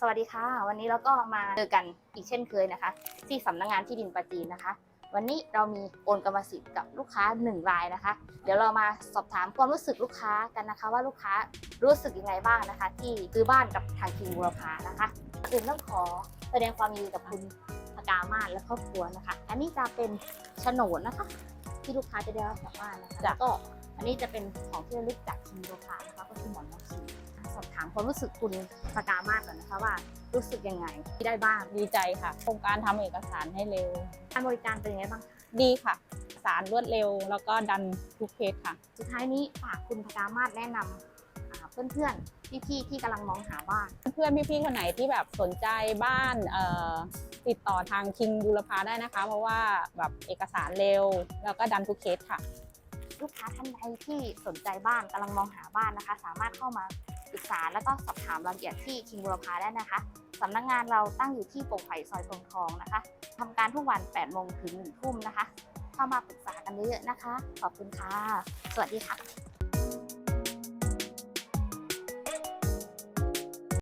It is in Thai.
สวัสดีค่ะ วันนี้เราก็มาเจอกันอีกเช่นเคยนะคะ ที่สำนักงานที่ดินปราจีนนะคะ วันนี้เรามีโอนกรรมสิทธิ์กับลูกค้าหนึ่งรายนะคะ เดี๋ยวเรามาสอบถามความรู้สึกลูกค้ากันนะคะ ว่าลูกค้ารู้สึกยังไงบ้างนะคะ ที่ซื้อบ้านกับทางคิงบูรพานะคะอื่นต้องขอแสดงความยินดีกับคุณพกามาศและครอบครัวนะคะ อันนี้จะเป็นโฉนดนะคะ ที่ลูกค้าจะได้รับจากบ้านนะคะแล้วก็อันนี้จะเป็นของที่ระลึกจากคิงบูรพานะคะก็คือหมอนน้ำชี สอบถามความรู้สึกคุณพกามาศก่อนนะคะว่ารู้สึกยังไงที่ได้บ้านดีใจค่ะ โครงการทำเอกสารให้เร็ว การบริการเป็นยังไงบ้างคะดีค่ะ สารรวดเร็ว แล้วก็ดันทุกเคสค่ะ สุดท้ายนี้ฝากคุณพกามาศแนะนำอ่าเพื่อนๆพี่ๆที่กำลังมองหาบ้าน เพื่อนพี่ๆคนไหนที่แบบสนใจบ้านเอ่อติดต่อทางคิงบูรพาได้นะคะ เพราะว่าแบบเอกสารเร็ว แล้วก็ดันทุกเคสค่ะ ลูกค้าท่านใดที่สนใจบ้านกำลังมองหาบ้านนะคะ สามารถเข้ามา ปรึกษาแล้วก็สอบถามรายละเอียดที่คิงบุรพาได้นะคะสำนักงานเราตั้งอยู่ที่โป่งไผ่ซอยทองทองนะคะทำการทุกวัน8โมงถึง1ทุ่มนะคะ เข้ามาปรึกษากันเยอะๆนะคะ ขอบคุณค่ะ สวัสดีค่ะ